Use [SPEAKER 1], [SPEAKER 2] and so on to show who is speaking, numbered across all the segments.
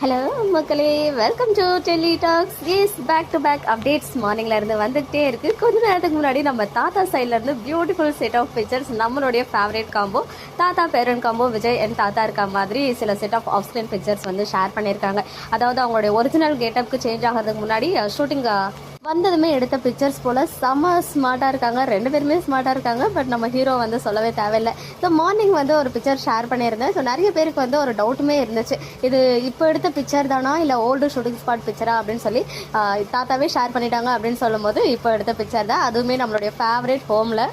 [SPEAKER 1] Hello மக்களே. Welcome to Delhi talks as back to back updates மார்னிங்ல இருந்து வந்துகிட்டே இருக்கு. கொஞ்ச நேரத்துக்கு முன்னாடி நம்ம தாத்தா சைட்ல இருந்து பியூட்டிஃபுல் செட் ஆஃப் பிக்சர்ஸ் நம்மளுடைய ஃபேவரட் காம்போ தாத்தா பேரன் காம்போ விஜய் அண்ட் தாத்தா இருக்க மாதிரி சில set of off screen pictures வந்து ஷேர் பண்ணியிருக்காங்க. அதாவது அவங்களுடைய ஒரிஜினல் கெட்டப்க்கு சேஞ்ச் ஆகிறதுக்கு முன்னாடி uh, ஷூட்டிங் வந்ததுமே எடுத்த பிக்சர்ஸ் போல் செம்ம ஸ்மார்ட்டாக இருக்காங்க. ரெண்டு பேருமே ஸ்மார்ட்டாக இருக்காங்க. பட் நம்ம ஹீரோ வந்து சொல்லவே தேவையில்லை. ஸோ மார்னிங் வந்து ஒரு பிக்சர் ஷேர் பண்ணியிருந்தேன். ஸோ நிறைய பேருக்கு வந்து ஒரு டவுட்டுமே இருந்துச்சு. இது இப்போ எடுத்த பிக்சர் தானா? இல்லை ஓல்டு ஷூட்டிங் ஸ்பாட் பிக்சரா அப்படின்னு சொல்லி தாத்தாவே ஷேர் பண்ணிட்டாங்க அப்படின்னு சொல்லும்போது இப்போ எடுத்த பிக்சர் தான். அதுவுமே நம்மளுடைய ஃபேவரேட் ஹோமில்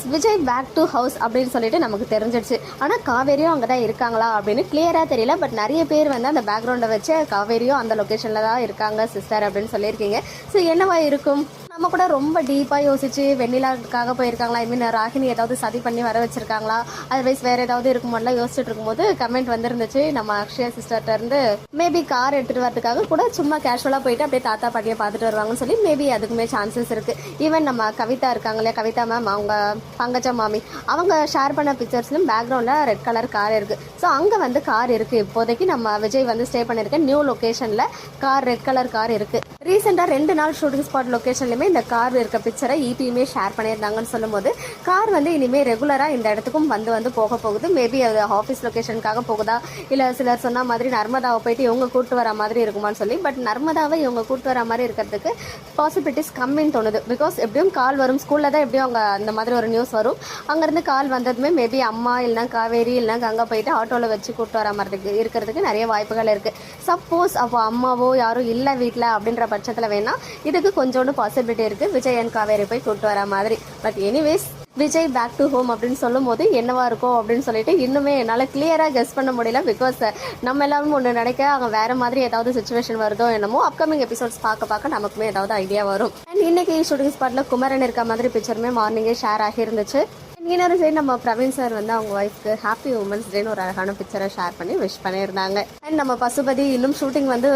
[SPEAKER 1] as Vijay back to house அப்படின்னு சொல்லிட்டு நமக்கு தெரிஞ்சிடுச்சு. ஆனால் காவேரியும் அங்கே தான் இருக்காங்களா அப்படின்னு கிளியராக தெரியல. பட் நிறைய பேர் வந்து அந்த பேக்ரவுண்டை வச்சு காவேரியும் அந்த லொக்கேஷனில் தான் இருக்காங்க சிஸ்டர் அப்படின்னு சொல்லியிருக்கீங்க. ஸோ என்னவா இருக்கும்? நம்ம கூட ரொம்ப டீப்பாக யோசிச்சு வெண்ணிலாக்காக போயிருக்காங்களா? ஐ மீன் ராகினி ஏதாவது சதி பண்ணி வர வச்சிருக்காங்களா? அதர்வைஸ் வேற ஏதாவது இருக்குமோலாம் யோசிச்சுட்டு இருக்கும்போது கமெண்ட் வந்துருந்துச்சு. நம்ம அக்ஷயா சிஸ்டர்ட்ட இருந்து மேபி கார் எடுத்துட்டு வரதுக்காக கூட சும்மா கேஷுவலாக போயிட்டு அப்படியே தாத்தா பாட்டியை பார்த்துட்டு வருவாங்கன்னு சொல்லி மேபி அதுக்குமே சான்சஸ் இருக்கு. ஈவன் நம்ம கவிதா இருக்காங்க இல்லையா? கவிதா மேம் அவங்க பங்கஜா மாமி அவங்க ஷேர் பண்ண பிக்சர்ஸ்லையும் பேக்ரவுண்டில் ரெட் கலர் கார் இருக்கு. ஸோ அங்கே வந்து கார் இருக்கு. இப்போதைக்கு நம்ம விஜய் வந்து ஸ்டே பண்ணியிருக்க நியூ லொக்கேஷனில் கார் ரெட் கலர் கார் இருக்கு. ரீசெண்டாக ரெண்டு நாள் ஷூட்டிங் ஸ்பாட் லொக்கேஷன்லையுமே இந்த கார் இருக்க பிக்சரை இபியுமே ஷேர் பண்ணியிருந்தாங்கன்னு சொல்லும்போது கார் வந்து இனிமேல் ரெகுலராக இந்த இடத்துக்கும் வந்து வந்து போக போகுது. மேபி அது ஆஃபீஸ் லொக்கேஷனுக்காக போகுதா? இல்லை சிலர் சொன்ன மாதிரி நர்மதாவை போயிட்டு இவங்க கூட்டு வர மாதிரி இருக்குமான்னு சொல்லி பட் நர்மதாவை இவங்க கூட்டு வர மாதிரி இருக்கிறதுக்கு பாசிபிலிட்டிஸ் கம்மின்னு தோணுது. பிகாஸ் எப்படியும் கால் வரும். ஸ்கூலில் தான் எப்படியும் அவங்க அந்த மாதிரி ஒரு நியூஸ் வரும். அங்கேருந்து கால் வந்ததுமே மேபி அம்மா இல்லைனா காவேரி இல்லைனா கங்கா போயிட்டு ஆட்டோவில் வச்சு கூட்டு வர மாதிரி இருக்கிறதுக்கு நிறைய வாய்ப்புகள் இருக்குது சப்போஸ் அப்போ அம்மாவோ யாரும் இல்லை வீட்டில் அப்படின்ற பட்சத்தில் வேணா இதுக்கு கொஞ்சோண்டு பாசிபிலிட்டி இருக்குது விஜய் அண்ட் காவேரி போய் கூப்பிட்டு வர மாதிரி. But anyways Vijay back to home அப்படின்னு சொல்லும் போது என்னவா இருக்கும் அப்படின்னு சொல்லிட்டு இன்னுமே என்னால் கிளியராக கெஸ் பண்ண முடியல. பிகாஸ் uh, நம்ம எல்லாரும் ஒன்று நினைக்க அவங்க வேற மாதிரி ஏதாவது சுச்சுவேஷன் வருதோ என்னமோ அப்கமிங் எபிசோட்ஸ் பார்க்க பார்க்க நமக்குமே ஏதாவது ஐடியா வரும். அண்ட் இன்னைக்கு ஷூட்டிங் ஸ்பாட்டில் குமரன் இருக்க மாதிரி பிக்சருமே மார்னிங்கே ஷேர் ஆகியிருந்துச்சு இன்னொரு சைடு நம்ம பிரவீன் சார் வந்து அவங்க ஒய்ஃப்க்கு ஹாப்பி உமன்ஸ் டேன்னு ஒரு அழகான பிக்சரை ஷேர் பண்ணி விஷ் பண்ணியிருந்தாங்க. அண்ட் நம்ம பசுபதி இன்னும் ஷூட்டிங் வந்து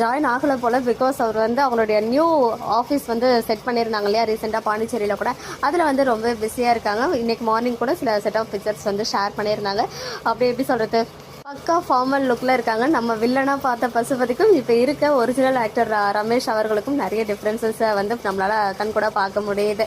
[SPEAKER 1] ஜாயின் ஆகலை போல பிகாஸ் அவர் வந்து அவங்களுடைய நியூ ஆஃபீஸ் வந்து செட் பண்ணியிருந்தாங்க இல்லையா ரீசெண்டாக பாண்டிச்சேரியில் கூட. அதில் வந்து ரொம்ப பிஸியாக இருக்காங்க. இன்னைக்கு மார்னிங் கூட சில செட் ஆஃப் பிக்சர்ஸ் வந்து ஷேர் பண்ணியிருந்தாங்க. அப்படி எப்படி சொல்கிறது பக்கா ஃபார்மல் லுக்கில் இருக்காங்க. நம்ம வில்லனாக பார்த்த பசுபதிக்கும் இப்போ இருக்க ஒரிஜினல் ஆக்டர் ரமேஷ் அவர்களுக்கும் நிறைய டிஃப்ரென்சஸை வந்து நம்மளால் கண் கூட பார்க்க முடியுது.